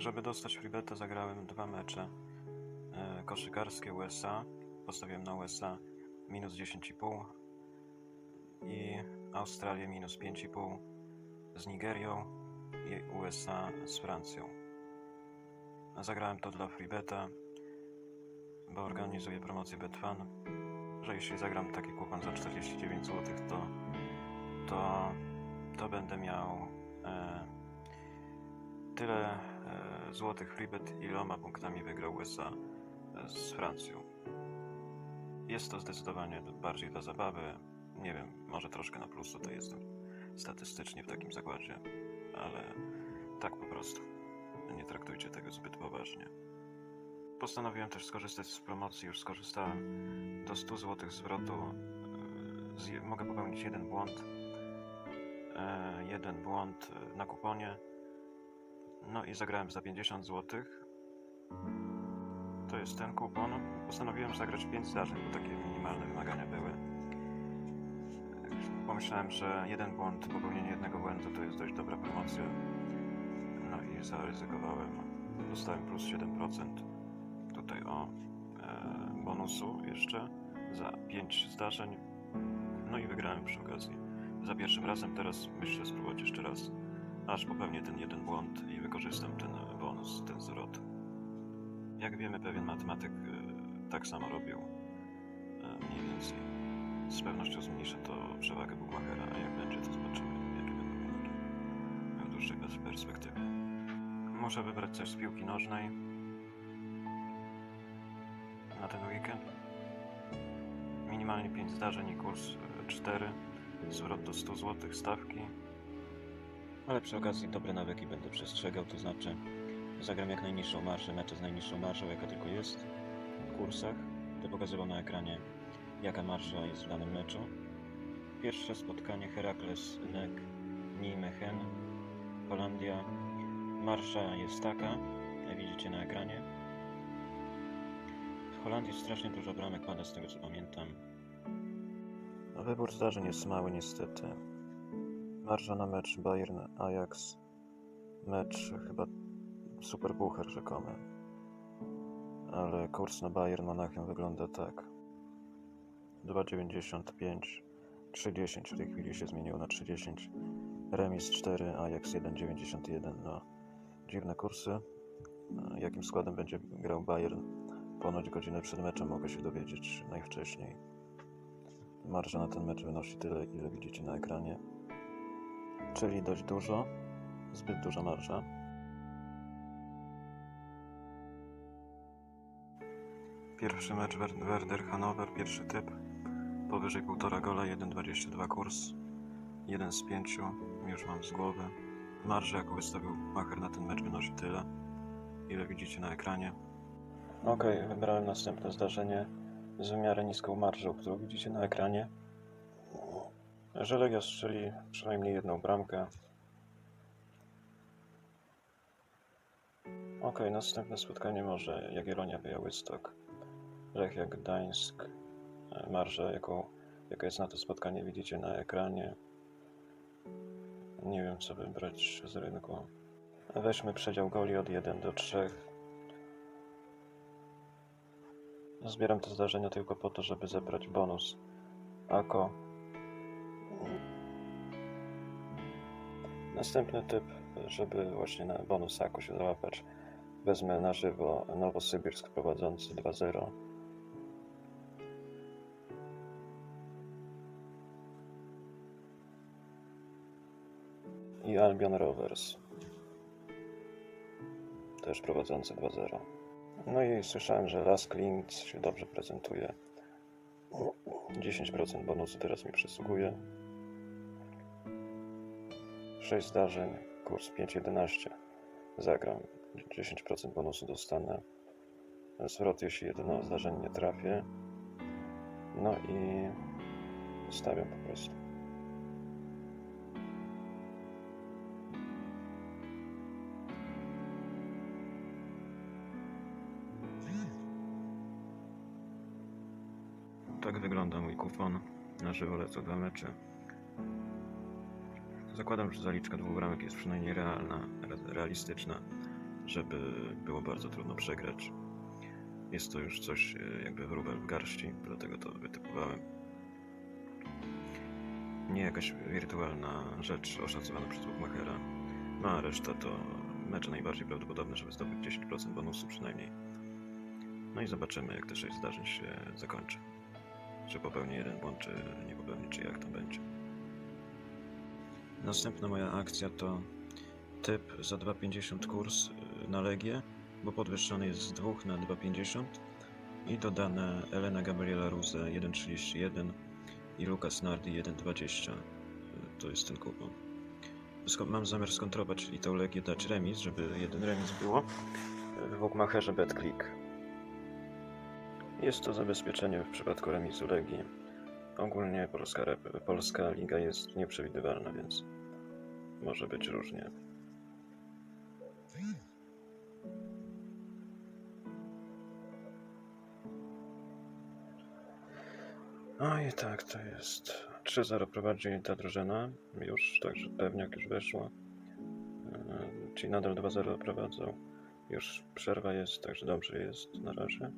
Żeby dostać freebeta zagrałem dwa mecze. E, koszykarskie USA. Postawiłem na USA minus 10,5 i Australię minus 5,5 z Nigerią i USA z Francją. Zagrałem to dla freebeta, bo organizuję promocję Betfan, że jeśli zagram taki kupon za 49 zł, to, to, to będę miał e, tyle złotych freebet, iloma punktami wygrał USA e, z Francją. Jest to zdecydowanie bardziej dla zabawy. Nie wiem, może troszkę na plus tutaj jestem statystycznie w takim zakładzie, ale tak po prostu. Nie traktujcie tego zbyt poważnie. Postanowiłem też skorzystać z promocji, już skorzystałem do 100 zł zwrotu. Z, mogę popełnić jeden błąd. E, jeden błąd e, na kuponie. No i zagrałem za 50 zł. To jest ten kupon. Postanowiłem zagrać 5 zdarzeń, bo takie minimalne wymagania były. Pomyślałem, że jeden błąd, popełnienie jednego błędu to jest dość dobra promocja. No i zaryzykowałem. Dostałem plus 7% tutaj o e, bonusu jeszcze za 5 zdarzeń. No i wygrałem przy okazji. Za pierwszym razem teraz myślę spróbować jeszcze raz, aż popełnię ten jeden błąd i wykorzystam ten bonus, ten zwrot. Jak wiemy, pewien matematyk e, tak samo robił e, mniej więcej. Z pewnością zmniejszy to przewagę Bugmachera, a jak będzie, to zobaczymy, jakie będą wyniki w dłuższej pers- perspektywie. Muszę wybrać coś z piłki nożnej na ten weekend. Minimalnie 5 zdarzeń i kurs e, 4. Zwrot do 100 zł stawki. Ale przy okazji dobre nawyki będę przestrzegał, to znaczy zagram jak najniższą marżę, mecze z najniższą marżą, jaka tylko jest w kursach. Będę pokazywał na ekranie, jaka marża jest w danym meczu. Pierwsze spotkanie Herakles Nek Nijmegen, Holandia. Marsza jest taka, jak widzicie na ekranie. W Holandii strasznie dużo bramek pada, z tego co pamiętam. Wybór zdarzeń jest mały niestety. Marża na mecz Bayern-Ajax. Mecz chyba super puchar rzekomy. Ale kurs na Bayern Monachium wygląda tak. 2,95 3,10 w tej chwili się zmieniło na 3,10 remis 4 Ajax 1,91 no dziwne kursy jakim składem będzie grał Bayern ponoć godzinę przed meczem mogę się dowiedzieć najwcześniej marża na ten mecz wynosi tyle ile widzicie na ekranie czyli dość dużo zbyt duża marża Pierwszy mecz Wer- Werder Hanower, pierwszy typ. Powyżej 1,5 gola, 1,22 kurs. Jeden z pięciu, już mam z głowy. Marża, jaką wystawił Macher na ten mecz, wynosi tyle, ile widzicie na ekranie. Ok, wybrałem następne zdarzenie z w miarę niską marżą, którą widzicie na ekranie. Że Legia strzeli przynajmniej jedną bramkę. Ok, następne spotkanie może Jagiellonia Białystok. Lechia Gdańsk. E, Marża, jaką, jaka jest na to spotkanie, widzicie na ekranie. Nie wiem, co wybrać z rynku. Weźmy przedział goli od 1 do 3. Zbieram te zdarzenia tylko po to, żeby zebrać bonus. Ako. Następny typ, żeby właśnie na bonus Ako się załapać. Wezmę na żywo Nowosybirsk prowadzący 2-0. i Albion Rovers. Też prowadzący 2-0. No i słyszałem, że Las Klint się dobrze prezentuje. 10% bonusu teraz mi przysługuje. 6 zdarzeń, kurs 5.11. Zagram. 10% bonusu dostanę. Zwrot, jeśli jedno zdarzenie nie trafię. No i stawiam po prostu. Tak wygląda mój kupon. Na żywo lecą dwa mecze. Zakładam, że zaliczka dwóch bramek jest przynajmniej realna, re- realistyczna, żeby było bardzo trudno przegrać. Jest to już coś e, jakby wróbel w garści, dlatego to wytypowałem. Nie jakaś wirtualna rzecz oszacowana przez Bookmachera, no a reszta to mecze najbardziej prawdopodobne, żeby zdobyć 10% bonusu przynajmniej. No i zobaczymy, jak te 6 zdarzeń się zakończy. Czy popełni jeden błąd, czy nie popełni, czy jak tam będzie. Następna moja akcja to typ za 2,50 kurs y, na Legię, bo podwyższony jest z 2 na 2,50 i dodane Elena Gabriela Ruse 1,31 i Lucas Nardi 1,20. Y, To jest ten kupon. Mam zamiar skontrować, czyli tą Legię dać remis, żeby jeden remis było w Bookmacherze BetClick. Jest to zabezpieczenie w przypadku remisu Legii. Ogólnie polska, rep- polska liga jest nieprzewidywalna, więc może być różnie. No i tak to jest. 3-0 prowadzi ta drużyna już, także pewniak już weszło. Yy, Czyli nadal 2-0 prowadzą. Już przerwa jest, także dobrze jest na razie.